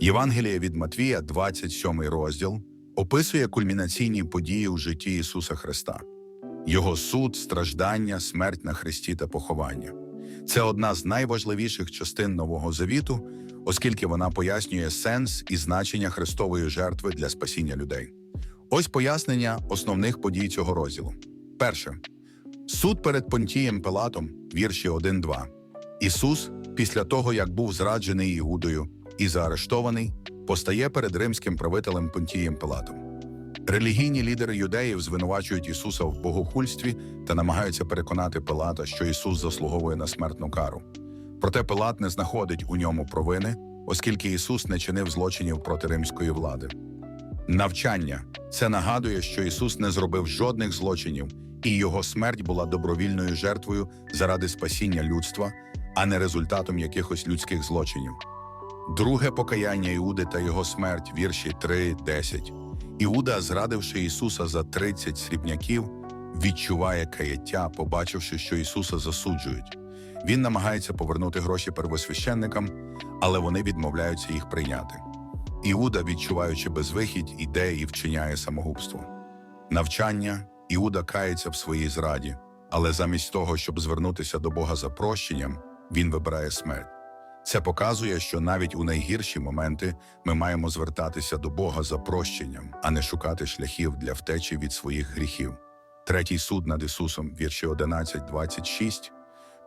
Євангеліє від Матвія, 27 розділ, описує кульмінаційні події у житті Ісуса Христа, Його суд, страждання, смерть на Христі та поховання. Це одна з найважливіших частин Нового Завіту, оскільки вона пояснює сенс і значення Христової жертви для спасіння людей. Ось пояснення основних подій цього розділу. Перше. Суд перед Понтієм Пилатом, вірші 1-2. Ісус, після того, як був зраджений Іудою і заарештований, постає перед римським правителем Понтієм Пилатом. Релігійні лідери юдеїв звинувачують Ісуса в богохульстві та намагаються переконати Пилата, що Ісус заслуговує на смертну кару. Проте Пилат не знаходить у ньому провини, оскільки Ісус не чинив злочинів проти римської влади. Навчання це нагадує, що Ісус не зробив жодних злочинів, і його смерть була добровільною жертвою заради спасіння людства, а не результатом якихось людських злочинів. Друге покаяння Іуди та його смерть, вірші 3-10. Іуда, зрадивши Ісуса за 30 срібняків, відчуває каяття, побачивши, що Ісуса засуджують. Він намагається повернути гроші первосвященникам, але вони відмовляються їх прийняти. Іуда, відчуваючи безвихідь, іде і вчиняє самогубство. Навчання Іуда кається в своїй зраді, але замість того, щоб звернутися до Бога за прощенням, він вибирає смерть. Це показує, що навіть у найгірші моменти ми маємо звертатися до Бога за прощенням, а не шукати шляхів для втечі від своїх гріхів. Третій суд над Ісусом, вірші 11-26.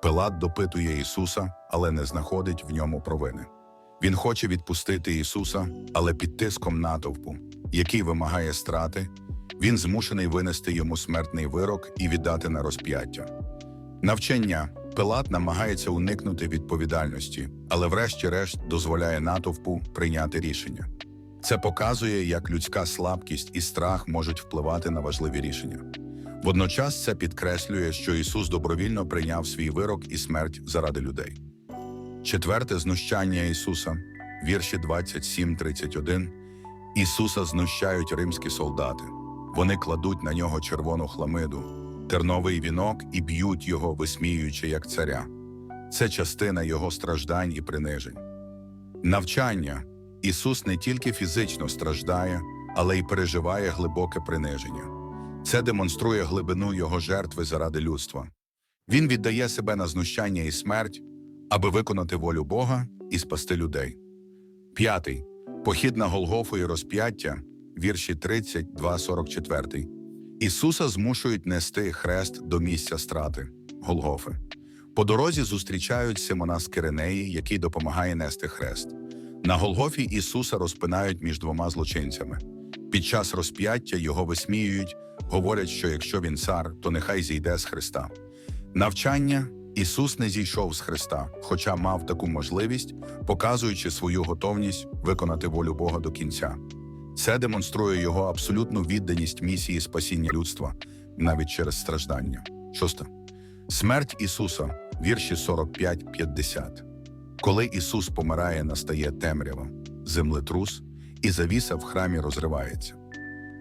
Пилат допитує Ісуса, але не знаходить в ньому провини. Він хоче відпустити Ісуса, але під тиском натовпу, який вимагає страти, він змушений винести йому смертний вирок і віддати на розп'яття. Навчання Пилат намагається уникнути відповідальності, але врешті-решт дозволяє натовпу прийняти рішення. Це показує, як людська слабкість і страх можуть впливати на важливі рішення. Водночас це підкреслює, що Ісус добровільно прийняв свій вирок і смерть заради людей. Четверте знущання Ісуса, вірші 27-31. Ісуса знущають римські солдати. Вони кладуть на нього червону хламиду, терновий вінок і б'ють його, висміюючи як царя. Це частина його страждань і принижень. Навчання Ісус не тільки фізично страждає, але й переживає глибоке приниження. Це демонструє глибину його жертви заради людства. Він віддає себе на знущання і смерть, аби виконати волю Бога і спасти людей. П'ятий похід на Голгофу і розп'яття, вірші 32-44. Ісуса змушують нести хрест до місця страти Голгофи. По дорозі зустрічають Симона з Киринеї, який допомагає нести хрест. На Голгофі Ісуса розпинають між двома злочинцями. Під час розп'яття його висміюють, говорять, що якщо він цар, то нехай зійде з Христа. Навчання Ісус не зійшов з Христа, хоча мав таку можливість, показуючи свою готовність виконати волю Бога до кінця. Це демонструє його абсолютну відданість місії спасіння людства навіть через страждання. Шосте. Смерть Ісуса, вірші 45-50. Коли Ісус помирає, настає темрява, землетрус, і завіса в храмі розривається.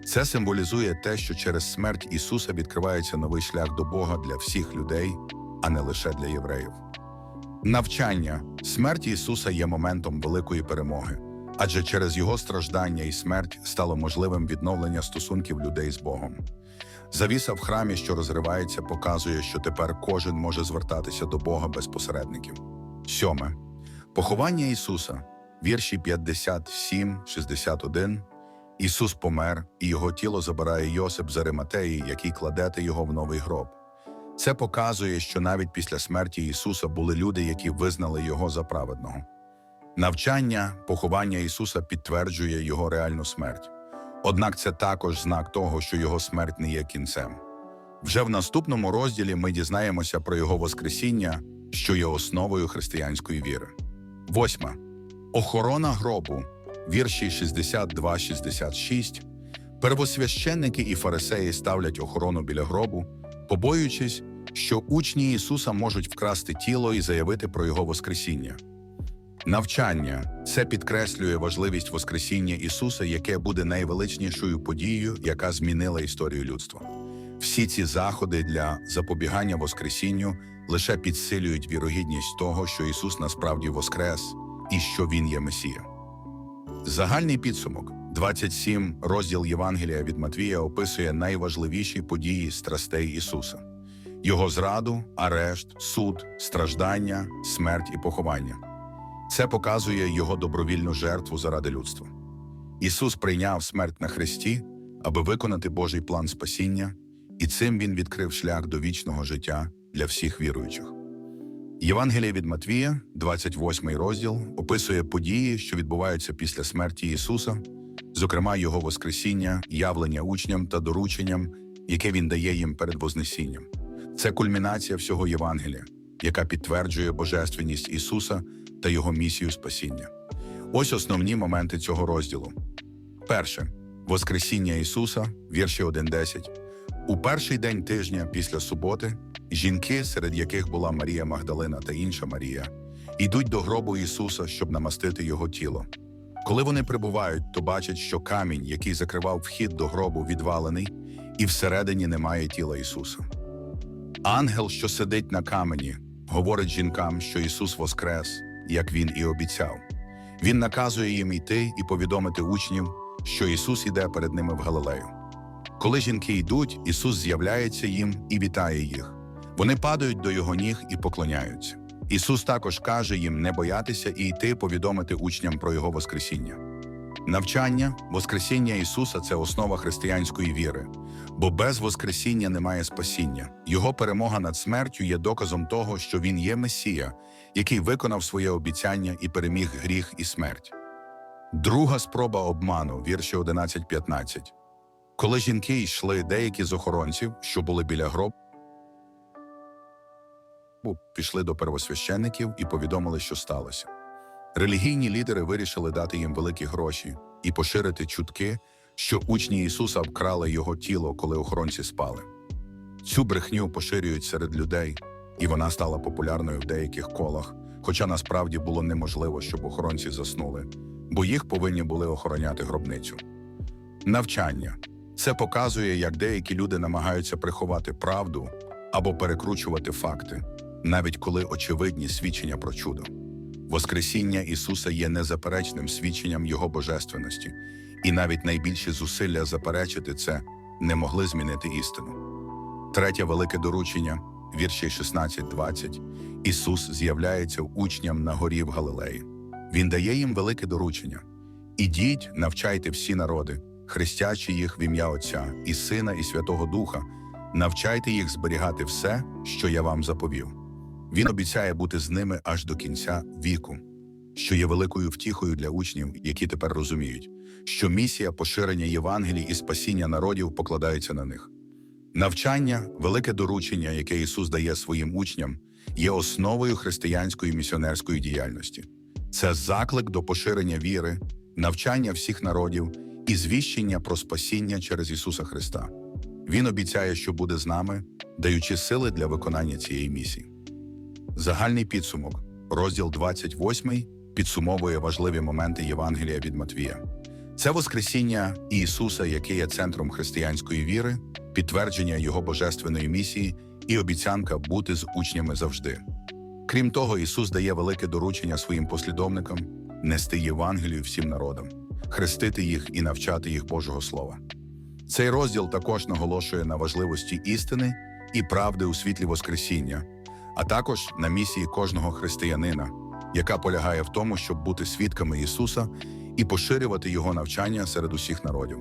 Це символізує те, що через смерть Ісуса відкривається новий шлях до Бога для всіх людей, а не лише для євреїв. Навчання смерть Ісуса є моментом великої перемоги, адже через Його страждання і смерть стало можливим відновлення стосунків людей з Богом. Завіса в храмі, що розривається, показує, що тепер кожен може звертатися до Бога без посередників. Сьоме. Поховання Ісуса, вірші 57-61. Ісус помер, і його тіло забирає Йосип з Ариматеї, який кладете його в новий гроб. Це показує, що навіть після смерті Ісуса були люди, які визнали Його за праведного. Навчання, поховання Ісуса підтверджує Його реальну смерть. Однак це також знак того, що Його смерть не є кінцем. Вже в наступному розділі ми дізнаємося про Його Воскресіння, що є основою християнської віри. Восьма. Охорона гробу, вірші 62-66. Первосвященники і фарисеї ставлять охорону біля гробу, побоюючись, що учні Ісуса можуть вкрасти тіло і заявити про Його Воскресіння. Навчання це підкреслює важливість Воскресіння Ісуса, яке буде найвеличнішою подією, яка змінила історію людства. Всі ці заходи для запобігання Воскресінню лише підсилюють вірогідність того, що Ісус насправді воскрес і що Він є Месія. Загальний підсумок 27 розділ Євангелія від Матвія описує найважливіші події страстей Ісуса: Його зраду, арешт, суд, страждання, смерть і поховання. Це показує Його добровільну жертву заради людства. Ісус прийняв смерть на хресті, аби виконати Божий план спасіння, і цим Він відкрив шлях до вічного життя для всіх віруючих. Євангеліє від Матвія, 28 розділ, описує події, що відбуваються після смерті Ісуса, зокрема Його Воскресіння, явлення учням та дорученням, яке Він дає їм перед Вознесінням. Це кульмінація всього Євангелія, яка підтверджує божественність Ісуса та Його місію спасіння. Ось основні моменти цього розділу. Перше Воскресіння Ісуса, вірші 1.10. У перший день тижня після суботи жінки, серед яких була Марія Магдалина та інша Марія, йдуть до гробу Ісуса, щоб намастити його тіло. Коли вони прибувають, то бачать, що камінь, який закривав вхід до гробу, відвалений, і всередині немає тіла Ісуса. Ангел, що сидить на камені, говорить жінкам, що Ісус воскрес, як Він і обіцяв. Він наказує їм йти і повідомити учнів, що Ісус іде перед ними в Галилею. Коли жінки йдуть, Ісус з'являється їм і вітає їх. Вони падають до Його ніг і поклоняються. Ісус також каже їм не боятися і йти повідомити учням про Його Воскресіння. Навчання, Воскресіння Ісуса це основа християнської віри, бо без Воскресіння немає спасіння. Його перемога над смертю є доказом того, що Він є Месія, який виконав своє обіцяння і переміг гріх і смерть. Друга спроба обману, вірші 11-15. Коли жінки йшли, деякі з охоронців, що були біля гробу, пішли до первосвященників і повідомили, що сталося. Релігійні лідери вирішили дати їм великі гроші і поширити чутки, що учні Ісуса вкрали його тіло, коли охоронці спали. Цю брехню поширюють серед людей, і вона стала популярною в деяких колах, хоча насправді було неможливо, щоб охоронці заснули, бо їх повинні були охороняти гробницю. Навчання це показує, як деякі люди намагаються приховати правду або перекручувати факти, навіть коли очевидні свідчення про чудо. Воскресіння Ісуса є незаперечним свідченням Його божественності, і навіть найбільші зусилля заперечити це не могли змінити істину. Третє велике доручення, вірші 16-20, Ісус з'являється учням на горі в Галилеї. Він дає їм велике доручення: Ідіть, навчайте всі народи, хрестячи їх в ім'я Отця і Сина, і Святого Духа, навчайте їх зберігати все, що я вам заповів. Він обіцяє бути з ними аж до кінця віку, що є великою втіхою для учнів, які тепер розуміють, що місія поширення Євангелій і спасіння народів покладається на них. Навчання, велике доручення, яке Ісус дає своїм учням, є основою християнської місіонерської діяльності. Це заклик до поширення віри, навчання всіх народів і звіщення про спасіння через Ісуса Христа. Він обіцяє, що буде з нами, даючи сили для виконання цієї місії. Загальний підсумок, розділ 28, підсумовує важливі моменти Євангелія від Матвія. Це Воскресіння Ісуса, яке є центром християнської віри, підтвердження Його божественної місії і обіцянка бути з учнями завжди. Крім того, Ісус дає велике доручення своїм послідовникам нести Євангелію всім народам, хрестити їх і навчати їх Божого Слова. Цей розділ також наголошує на важливості істини і правди у світлі Воскресіння, а також на місії кожного християнина, яка полягає в тому, щоб бути свідками Ісуса і поширювати Його навчання серед усіх народів.